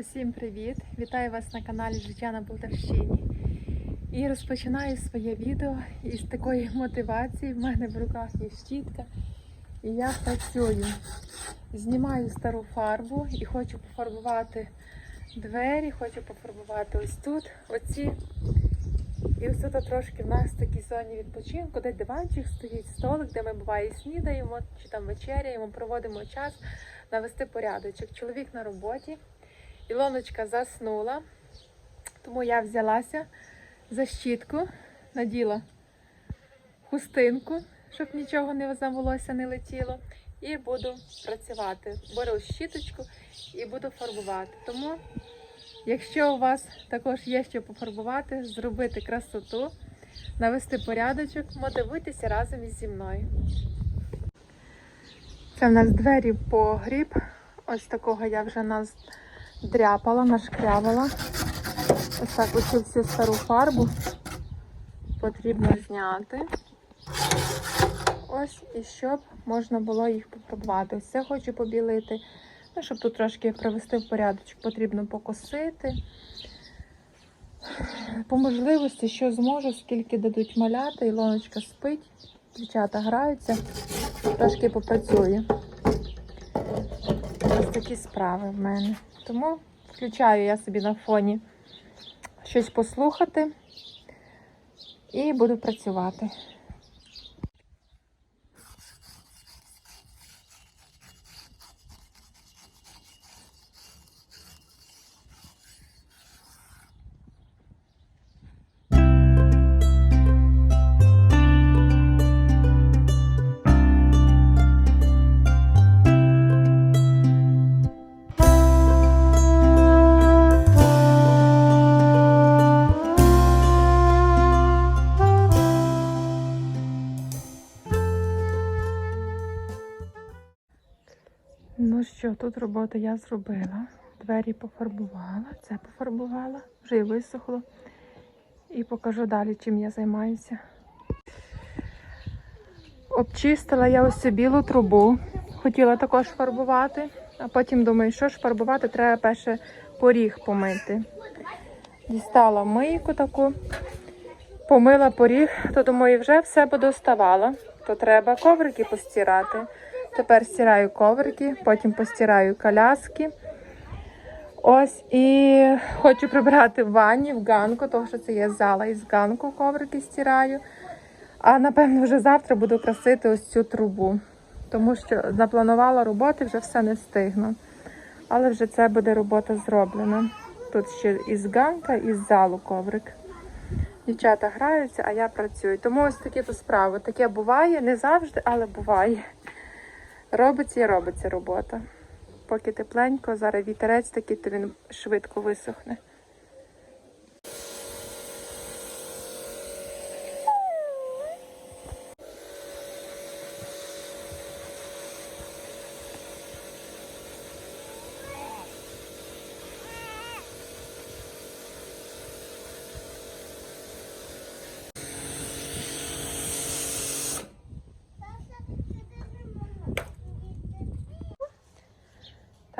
Усім привіт! Вітаю вас на каналі Життя на Полтавщині. І розпочинаю своє відео із такої мотивації. В мене в руках є щітка. І я працюю. Знімаю стару фарбу і хочу пофарбувати двері, хочу пофарбувати ось тут, оці. І ось тут трошки в нас такі зоні відпочинку, де диванчик стоїть, столик, де ми буває снідаємо чи там вечеряємо, проводимо час навести порядочок. Чоловік на роботі. Ілоночка заснула, тому я взялася за щітку, наділа хустинку, щоб нічого не за не летіло. І буду працювати. Беру щіточку і буду фарбувати. Тому, якщо у вас також є що пофарбувати, зробити красоту, навести порядочок, мотивуйтеся разом із зі мною. Це в нас двері погріб. Ось такого я вже нас дряпала, нашкрябала. Ось так оцю всю стару фарбу потрібно зняти. Ось, і щоб можна було їх попробувати. Ось це хочу побілити. Ну, щоб тут трошки привести в порядочок, потрібно покосити. По можливості, що зможу, скільки дадуть маляти, Ілоночка спить, дівчата граються, трошки попрацюю. Ось такі справи в мене. Тому включаю я собі на фоні щось послухати і буду працювати. Що, тут роботу я зробила. Двері пофарбувала, це пофарбувала, вже й висохло. І покажу далі, чим я займаюся. Обчистила я ось цю білу трубу. Хотіла також фарбувати, а потім думаю, що ж фарбувати, треба перше поріг помити. Дістала мийку таку, помила поріг, то думаю, вже все подоставала, то треба коврики постирати. Тепер стираю коврики, потім постираю коляски. Ось і хочу прибрати в ванні, в ганку, тому що це є зала із ганку коврики стираю. А напевно вже завтра буду красити ось цю трубу, тому що запланувала роботи, вже все не встигну. Але вже це буде робота зроблена. Тут ще із ганка, із залу коврик. Дівчата граються, а я працюю. Тому ось такі то справи. Таке буває, не завжди, але буває. Робиться і робиться робота. Поки тепленько, зараз вітерець такий, то він швидко висохне.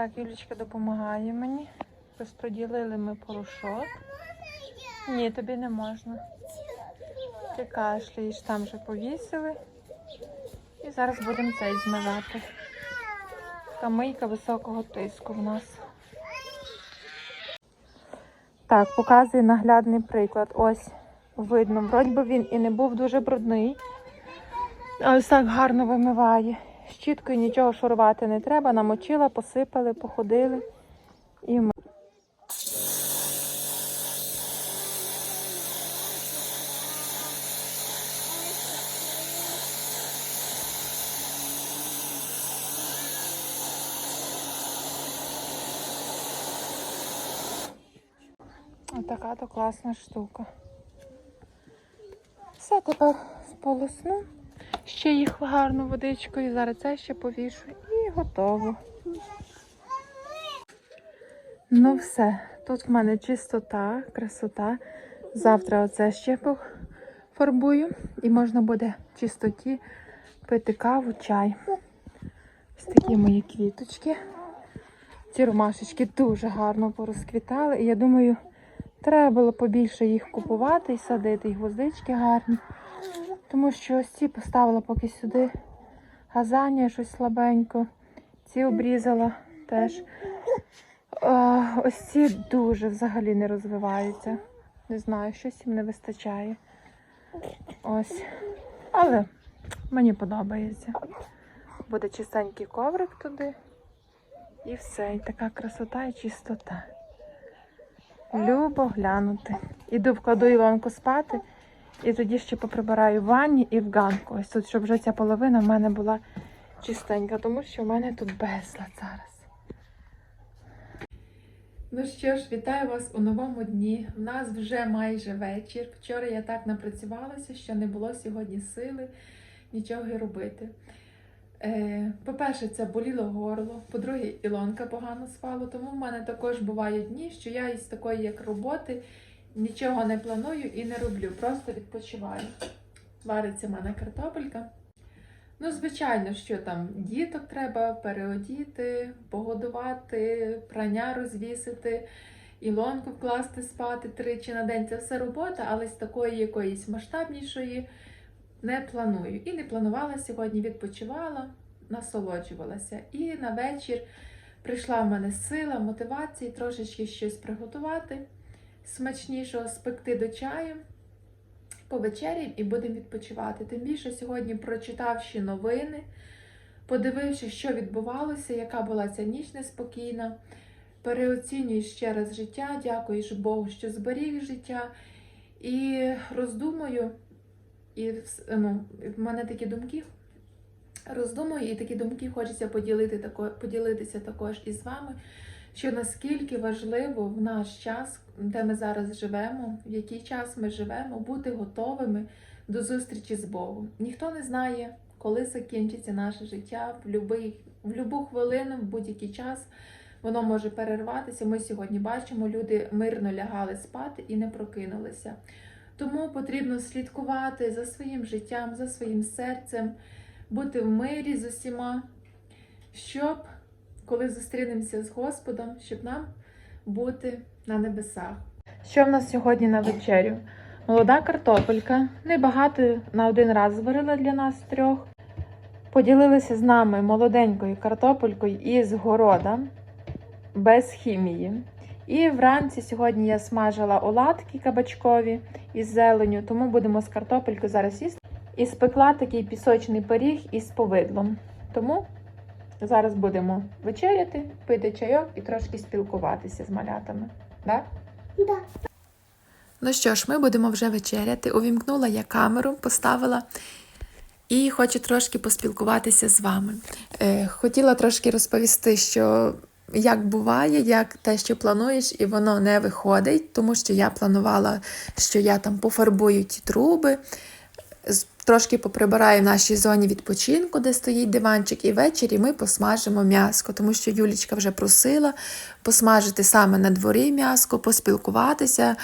Так, Юлічка допомагає мені. Розподілили ми порошок. Ні, тобі не можна. Ти кашляєш, там вже повісили. І зараз будемо цей змивати. Така мийка високого тиску в нас. Так, показую наглядний приклад. Ось видно, вроді би він і не був дуже брудний. Ось так гарно вимиває. Щіткою нічого шурувати не треба. Намочила, посипали, походили і ми. Отака то класна штука. Все, тепер сполосну. Ще їх гарно водичкою. Зараз це ще повішу і готово. Ну все, тут в мене чистота, красота. Завтра оце ще пофарбую і можна буде в чистоті пити каву, чай. Ось такі мої квіточки. Ці ромашечки дуже гарно порозквітали. І я думаю, треба було побільше їх купувати і садити. І гвоздички гарні. Тому що ось ці поставила поки сюди. Газанія щось слабенько. Ці обрізала теж. Ось ці дуже взагалі не розвиваються. Не знаю, щось їм не вистачає. Ось. Але мені подобається. Буде чистенький коврик туди. І все. І така красота і чистота. Любо глянути. Іду вкладу Ілонку спати. І тоді ще поприбираю в ванні і в ганку. Ось тут, щоб вже ця половина в мене була чистенька, тому що в мене тут безлад зараз. Ну що ж, вітаю вас у новому дні. У нас вже майже вечір. Вчора я так напрацювалася, що не було сьогодні сили нічого й робити. Е, По-перше, це боліло горло. По-друге, Ілонка погано спала, тому в мене також бувають дні, що я із такої як роботи нічого не планую і не роблю, просто відпочиваю. Вариться в мене картопелька. Ну, звичайно, що там діток треба переодіти, погодувати, прання розвісити, ілонку вкласти спати тричі на день. Це все робота, але з такої якоїсь масштабнішої не планую. І не планувала сьогодні, відпочивала, насолоджувалася. І на вечір прийшла в мене сила, мотивація трошечки щось приготувати, смачнішого спекти до чаю повечеряємо і будемо відпочивати. Тим більше сьогодні, прочитавши новини, подививши, що відбувалося, яка була ця ніч неспокійна, переоцінюєш ще раз життя, дякуєш Богу, що зберіг життя. І роздумую, і ну, в мене такі думки. Роздумую, і такі думки хочеться поділити поділитися також із вами, що наскільки важливо в наш час, де ми зараз живемо, в який час ми живемо, бути готовими до зустрічі з Богом. Ніхто не знає, коли закінчиться наше життя, в будь-яку в любу хвилину, в будь-який час воно може перерватися. Ми сьогодні бачимо, люди мирно лягали спати і не прокинулися. Тому потрібно слідкувати за своїм життям, за своїм серцем, бути в мирі з усіма, щоб коли зустрінемося з Господом, щоб нам бути на небесах. Що в нас сьогодні на вечерю? Молода картопелька. Небагато на один раз зварила для нас трьох. Поділилися з нами молоденькою картопелькою із города, без хімії. І вранці сьогодні я смажила оладки кабачкові із зеленю, тому будемо з картопелькою зараз їсти. І спекла такий пісочний пиріг із повидлом. Тому Зараз будемо вечеряти, пити чайок і трошки спілкуватися з малятами. Да? Да. Ну що ж, ми будемо вже вечеряти. Увімкнула я камеру, поставила і хочу трошки поспілкуватися з вами. Е, хотіла трошки розповісти, що як буває, як те, що плануєш, і воно не виходить, тому що я планувала, що я там пофарбую ті труби. Трошки поприбираю в нашій зоні відпочинку, де стоїть диванчик, і ввечері ми посмажимо м'яско, тому що Юлічка вже просила посмажити саме на дворі м'яско, поспілкуватися,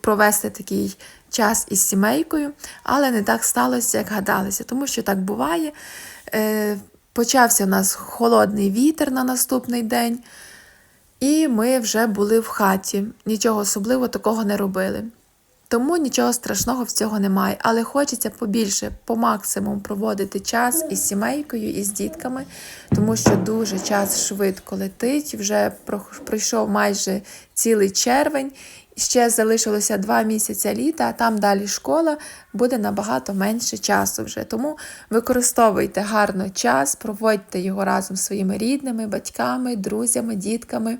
провести такий час із сімейкою, але не так сталося, як гадалося, тому що так буває. Е, почався у нас холодний вітер на наступний день, і ми вже були в хаті. Нічого особливого такого не робили. Тому нічого страшного в цього немає, але хочеться побільше, по максимуму проводити час із сімейкою, і з дітками, тому що дуже час швидко летить. Вже пройшов майже цілий червень. Ще залишилося два місяці літа, а там далі школа буде набагато менше часу вже. Тому використовуйте гарно час, проводьте його разом зі своїми рідними, батьками, друзями, дітками.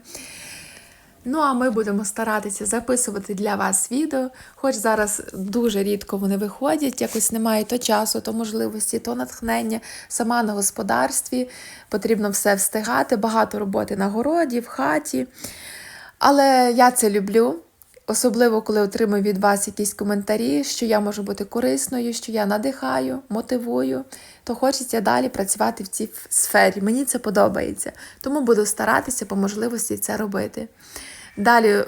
Ну, а ми будемо старатися записувати для вас відео, хоч зараз дуже рідко вони виходять, якось немає то часу, то можливості, то натхнення. Сама на господарстві потрібно все встигати, багато роботи на городі, в хаті. Але я це люблю. Особливо, коли отримую від вас якісь коментарі, що я можу бути корисною, що я надихаю, мотивую, то хочеться далі працювати в цій сфері. Мені це подобається. Тому буду старатися по можливості це робити. Далі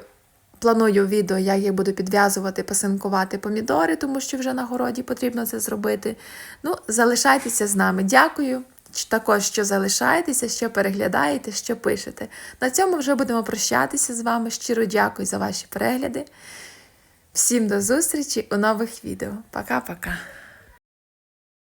планую відео, як я буду підв'язувати, пасинкувати помідори, тому що вже на городі потрібно це зробити. Ну, залишайтеся з нами. Дякую, також, що залишаєтеся, що переглядаєте, що пишете. На цьому вже будемо прощатися з вами. Щиро дякую за ваші перегляди. Всім до зустрічі у нових відео. Пока-пока.